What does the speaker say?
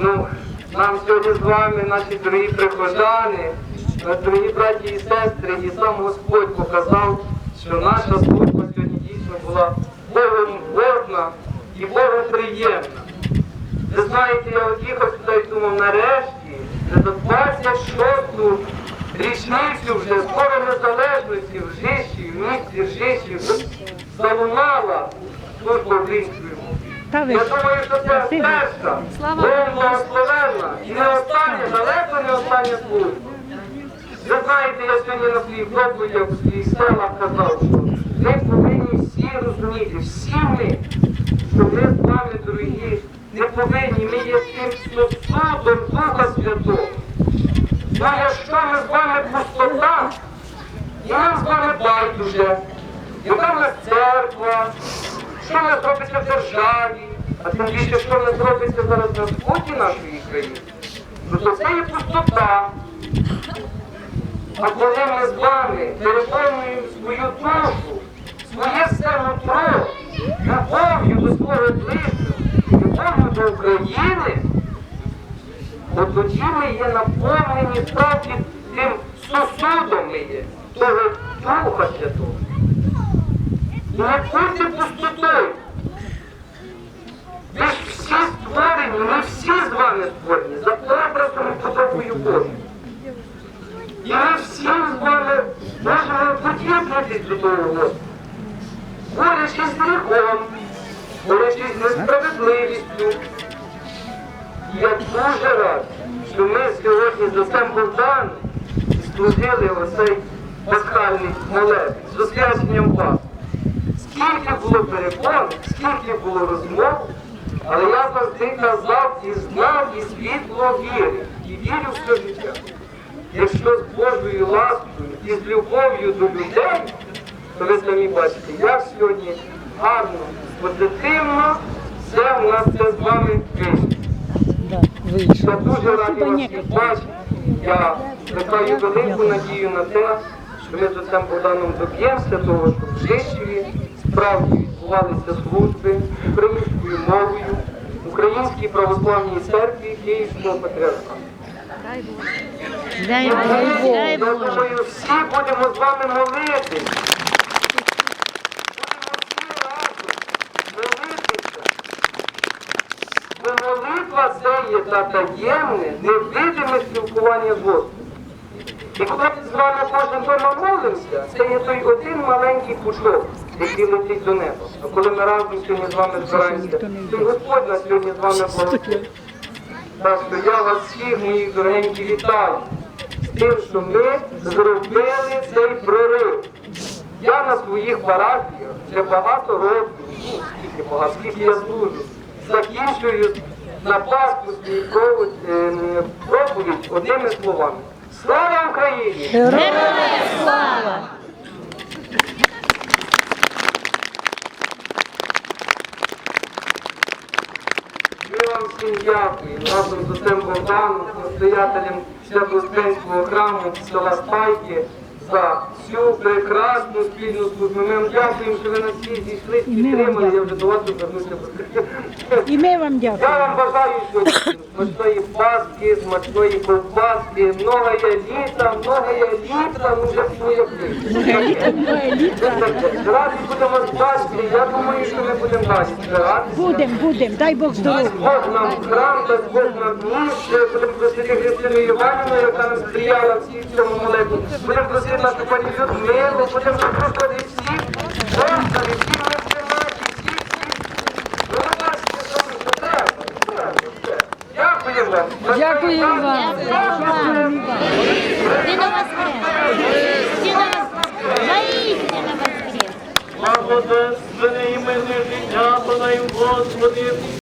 Ну, нам сьогодні з вами, наші дорогі прихожани, наші дорогі браті і сестри, і сам Господь показав, що наша служба сьогодні дійсно була Богом годна і Богом приємна. Ви знаєте, я от їхав сюди і думав, нарешті, це за 26-ту залунала служба української мови. Я думаю, що це перша, благословенна і не остання, далеко не остання служба. Ви знаєте, я сьогодні на своїх проповідях у своїх селах казав, що ми повинні всі розуміти, всі ми, що ми з вами, дорогі, не повинні, ми є тим сосудом Духа Святого. Ну якщо ми з вами пустота, і нам з вами байдуже, яка в нас церква, що в нас робиться в державі, а тим більше, що в нас робиться зараз на сході нашої країни, ну то це є пустота. А коли ми з вами переповнюємо свою душу, своє все нутро, любов'ю до свого ближнього, любов'ю до України, от тоді ми є наповнені справді тим сосудом ми є, того Духа Святого. Будьте пустотою. Ви ж всі створені, ми всі з вами створені, за образом і подобою Божою. І ми всі з вами можемо подібнитись до того Господа. Борючись з гріхом, борючись з несправедливістю. Я дуже рад, що ми сьогодні з отцем Богданом служили оцей пасхальний молебень з освяченням вас. Скільки було перепон, скільки було розмов, але я завжди казав і знав, і світло віри, і вірю в все життя. Якщо з Божою ласкою і з любов'ю до людей, то ви самі бачите, як сьогодні гарно, позитивно все у нас це з вами вийшло. Я дуже радий вас бачити. Я плекаю велику надію на те, що ми з отцем Богданом доб'ємося того, щоб в Жишеві справді відбувалися служби українською мовою, Українській православній церкві Київського дай Я думаю, всі будемо з вами молитися. Бо молитва це є та таємне, невидиме спілкування з Господом. І коли ми з вами кожен дома молимося, це є той один маленький пушок, який летить до неба. А коли ми разом сьогодні з вами збираємося, то Господь нас сьогодні з вами благословить. Так що я вас всіх, мої дорогенькі, вітаю з тим, що ми зробили цей прорив. Я на своїх парафіях вже багато років, ну, скільки багато, скільки я служу, закінчую на свій е, проповідь одними словами. Слава! Героям слава! Ми вам всім дякуємо разом з отцем Богданом, настоятелем Свято-Успенського храму села Спайки за цю прекрасну спільну службу. Ми вам дякуємо, що ви нас всі зійшли, підтримали. Я вже до вас повернуся. І ми вам Я вам бажаю сьогодні смачної паски, смачної ковбаски, многое літа, многое літа, ну вже своє Раді будемо бачити, я думаю, що ми будемо. Раді. Будем, будем, дай Бог здоров'я. Бог нам храм, дасть Бог нам місце, будемо просити Христину Іванівну, яка нам сприяла всі в цьому молитві. Будемо просити нашу пані Людмилу, будемо просити всіх, Господи, всі ми всі наші, всі, всі. Ну, ви бачите, що ми що треба, треба, все. Дякую вам. Дякую вам. Ты на на воскрес! Благодетственне імени життя подай, Господи,